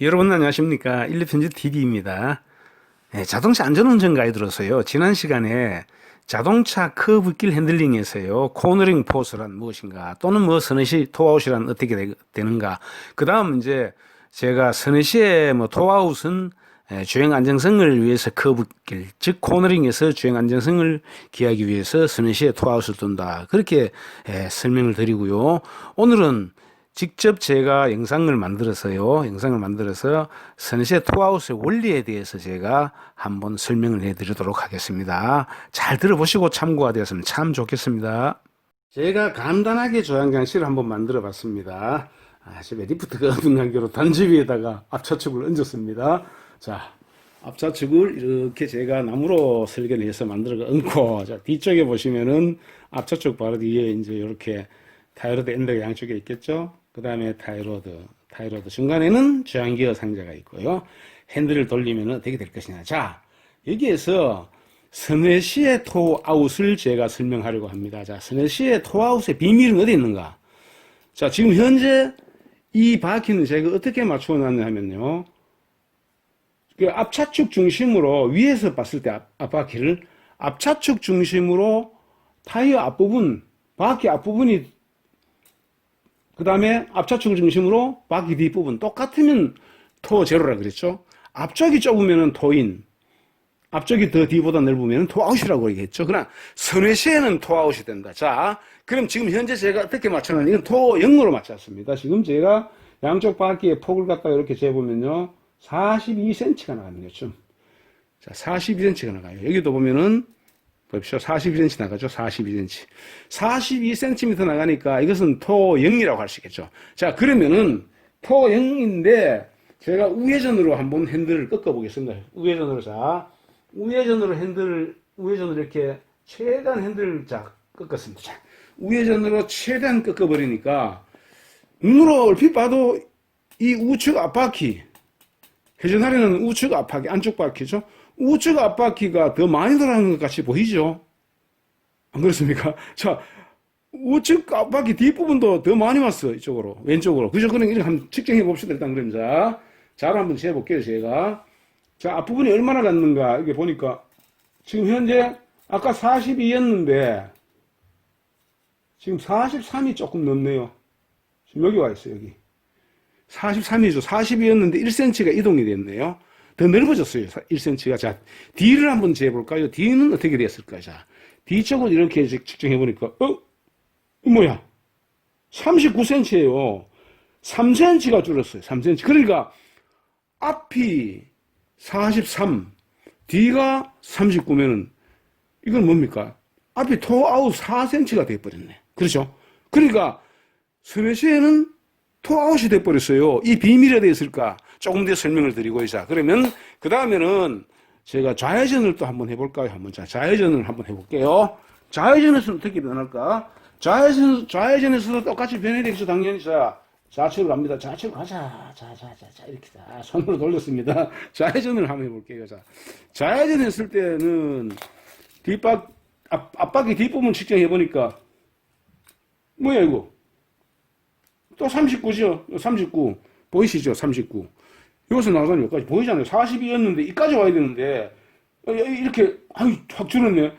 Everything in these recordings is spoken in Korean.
여러분 안녕하십니까 1립편집 TV입니다. 자동차 안전운전 가이드로서요. 지난 시간에 자동차 커브길 핸들링에서요. 코너링 포스란 무엇인가 또는 뭐 서너시 토아웃이란 어떻게 되, 되는가 그 다음 이제 제가 서너시의 뭐 토아웃은 에, 주행 안정성을 위해서 커브길 즉 코너링에서 주행 안정성을 기하기 위해서 서너시의 토아웃을 둔다 그렇게 에, 설명을 드리고요. 오늘은 직접 제가 영상을 만들어서요, 영상을 만들어서 선시의 투아웃의 원리에 대해서 제가 한번 설명을 해드리도록 하겠습니다. 잘 들어보시고 참고가 되었으면 참 좋겠습니다. 제가 간단하게 조향 장치를 한번 만들어 봤습니다. 아, 집에 리프트가 없는 관계로 단지 위에다가 앞차축을 얹었습니다. 자, 앞차축을 이렇게 제가 나무로 설계를 해서 만들어 얹고, 자, 뒤쪽에 보시면은 앞차축 바로 뒤에 이제 이렇게 타이로드 엔더가 양쪽에 있겠죠? 그 다음에 타이로드, 타이로드 중간에는 저항기어 상자가 있고요. 핸들을 돌리면 어떻게 될 것이냐. 자, 여기에서 스네시의 토아웃을 제가 설명하려고 합니다. 자, 스네시의 토아웃의 비밀은 어디 있는가? 자, 지금 현재 이 바퀴는 제가 어떻게 맞추어 놨냐 하면요. 그 앞차축 중심으로 위에서 봤을 때 앞, 앞바퀴를 앞차축 중심으로 타이어 앞부분, 바퀴 앞부분이 그 다음에 앞차축을 중심으로 바퀴 뒷부분 똑같으면 토 제로라 그랬죠. 앞쪽이 좁으면 토인, 앞쪽이 더 뒤보다 넓으면 토아웃이라고 얘기했죠. 그러나 선회시에는 토아웃이 된다. 자, 그럼 지금 현재 제가 어떻게 맞춰놨냐. 이건 토 0으로 맞췄습니다. 지금 제가 양쪽 바퀴의 폭을 갖다가 이렇게 재보면요. 42cm가 나가는 거죠. 자, 42cm가 나가요. 여기도 보면은 보십시오. 42cm 나가죠. 42cm. 42cm 나가니까 이것은 토 0이라고 할 수 있겠죠. 자, 그러면은 토 0인데 제가 우회전으로 한번 핸들을 꺾어 보겠습니다. 우회전으로 자, 우회전으로 핸들을 우회전으로 이렇게 최대한 핸들을 자 꺾었습니다. 자, 우회전으로 최대한 꺾어 버리니까 눈으로 얼핏 봐도 이 우측 앞바퀴 회전하려는 우측 앞바퀴 안쪽 바퀴죠. 우측 앞바퀴가 더 많이 돌아가는 것 같이 보이죠? 안 그렇습니까? 자, 우측 앞바퀴 뒷부분도 더 많이 왔어, 이쪽으로. 왼쪽으로. 그죠? 이렇게 한번 측정해 봅시다, 일단 그럼. 자, 잘 한번 재볼게요, 제가. 자, 앞부분이 얼마나 갔는가, 이게 보니까. 지금 현재, 아까 42였는데, 지금 43이 조금 넘네요. 지금 여기 와 있어요, 여기. 43이죠. 42였는데 1cm가 이동이 됐네요. 더 넓어졌어요. 1cm가. 자, D를 한번 재볼까요? D는 어떻게 됐을까요? 자, D쪽을 이렇게 측정해보니까, 어? 이 뭐야? 39cm예요. 3cm가 줄었어요. 3cm. 그러니까, 앞이 43, D가 39면은, 이건 뭡니까? 앞이 토아웃 4cm가 돼버렸네. 그렇죠? 그러니까, 스매시에는 토아웃이 돼버렸어요. 이 비밀이 어디 있을까? 조금 더 설명을 드리고 자 그러면 그 다음에는 제가 좌회전을 또 한번 해볼까요? 한번 자 좌회전을 한번 해볼게요. 좌회전에서는 어떻게 변할까? 좌회전 좌회전에서도 똑같이 변해야 되겠죠. 당연히 자 좌측으로 갑니다. 좌측으로 가자. 자, 자, 자, 자, 이렇게 자, 손으로 돌렸습니다. 좌회전을 한번 해볼게요. 자, 좌회전 했을 때는 뒷바, 앞, 앞바퀴 뒷부분 측정해보니까, 뭐야, 이거? 또 39죠. 39. 보이시죠? 39. 여기서 나가면 여기까지 보이잖아요. 42였는데, 이까지 와야 되는데, 어, 이렇게, 아유, 확 줄었네.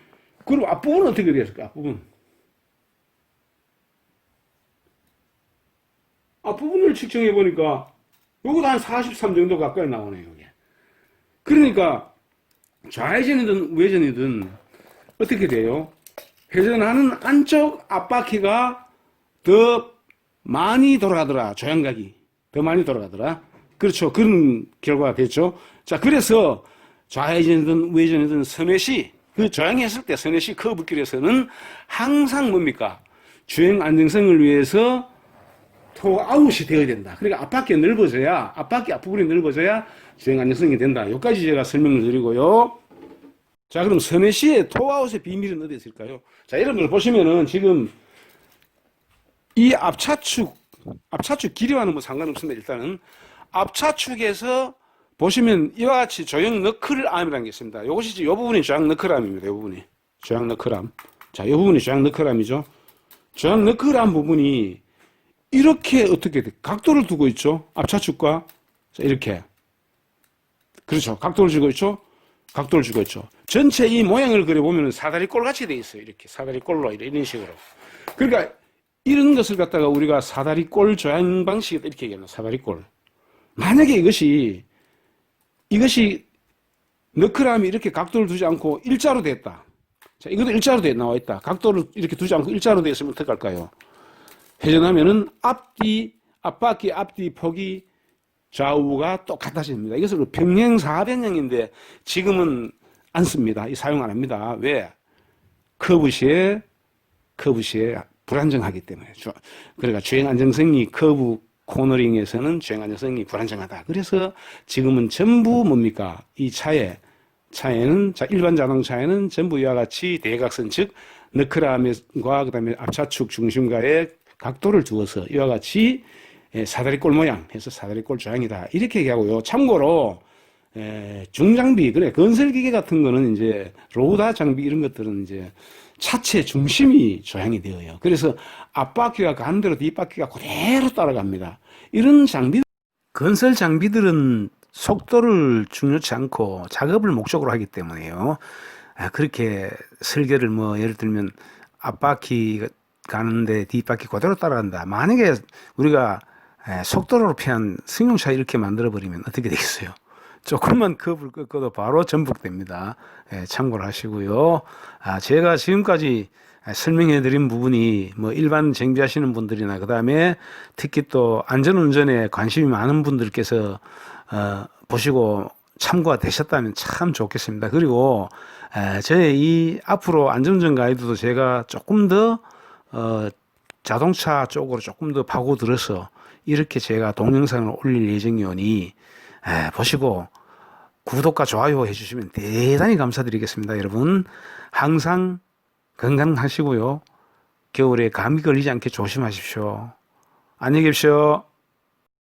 그럼 앞부분은 어떻게 되었을까? 앞부분. 앞부분을 측정해 보니까, 요거도 한 43 정도 가까이 나오네요, 이게. 그러니까, 좌회전이든 우회전이든, 어떻게 돼요? 회전하는 안쪽 앞바퀴가 더 많이 돌아가더라. 조향각이. 더 많이 돌아가더라. 그렇죠. 그런 결과가 됐죠. 자, 그래서 좌회전이든 우회전이든 선회시, 그 조향했을 때 선회시 커브길에서는 항상 뭡니까? 주행 안정성을 위해서 토 아웃이 되어야 된다. 그러니까 앞바퀴 넓어져야, 앞바퀴 앞부분이 넓어져야 주행 안정성이 된다. 여기까지 제가 설명을 드리고요. 자, 그럼 선회시의 토아웃의 비밀은 어디 있을까요? 자, 걸 보시면은 지금 이 앞차축, 앞차축 길이와는 뭐 상관없습니다. 일단은 앞차축에서 보시면 이와 같이 조형 너클암이라는 게 있습니다. 이것이 이 부분이 조형 너클암입니다. 이 부분이 조형 너클암. 자, 이 부분이 조형 너클암이죠. 조형 너클암 부분이 이렇게 어떻게 돼? 각도를 두고 있죠. 앞차축과 자, 이렇게. 그렇죠. 각도를 주고 있죠. 각도를 주고 있죠. 전체 이 모양을 그려보면 사다리 꼴같이 돼 있어요. 이렇게 사다리 꼴로 이런 식으로. 그러니까 이런 것을 갖다가 우리가 사다리 꼴 조향 방식이다 이렇게 얘기하는 사다리 꼴. 만약에 이것이 이것이 너클함이 이렇게 각도를 두지 않고 일자로 됐다. 자, 이것도 일자로 돼 나와 있다. 각도를 이렇게 두지 않고 일자로 돼 있으면 어떡할까요? 회전하면은 앞뒤, 앞바퀴, 앞뒤 폭이 좌우가 똑같아집니다. 이것을 평행 사변형인데 지금은 안 씁니다. 이 사용 안 합니다. 왜? 커브 시에 커브 시에 불안정하기 때문에. 주- 그러니까 주행 안정성이 커브 코너링에서는 주행 안정성이 불안정하다. 그래서 지금은 전부 뭡니까? 이 차에 차에는 자 일반 자동차에는 전부 이와 같이 대각선 즉 너클암과 그 다음에 앞차축 중심과의 각도를 두어서 이와 같이 예, 사다리 꼴 모양 해서 사다리 꼴 조향이다 이렇게 얘기하고요. 참고로 에, 중장비 그래 건설 기계 같은 거는 이제 로다 장비 이런 것들은 이제 차체 중심이 조향이 되어요. 그래서 앞바퀴가 간 대로 뒷바퀴가 그대로 따라갑니다. 이런 장비 건설 장비들은 속도를 중요치 않고 작업을 목적으로 하기 때문에요. 아, 그렇게 설계를 뭐 예를 들면 앞바퀴 가는데 뒷바퀴 그대로 따라간다. 만약에 우리가 에, 속도로 피한 승용차 이렇게 만들어 버리면 어떻게 되겠어요? 조금만 컵을 꺾어도 바로 전복됩니다. 예, 참고를 하시고요. 아, 제가 지금까지 설명해 드린 부분이 뭐 일반 정비하시는 분들이나 그다음에 특히 또 안전운전에 관심이 많은 분들께서 어, 보시고 참고가 되셨다면 참 좋겠습니다. 그리고 에, 저의 이 앞으로 안전운전 가이드도 제가 조금 더 어, 자동차 쪽으로 조금 더 파고들어서 이렇게 제가 동영상을 올릴 예정이오니 에, 보시고 구독과 좋아요 해주시면 대단히 감사드리겠습니다. 여러분 항상 건강하시고요. 겨울에 감기 걸리지 않게 조심하십시오. 안녕히 계십시오.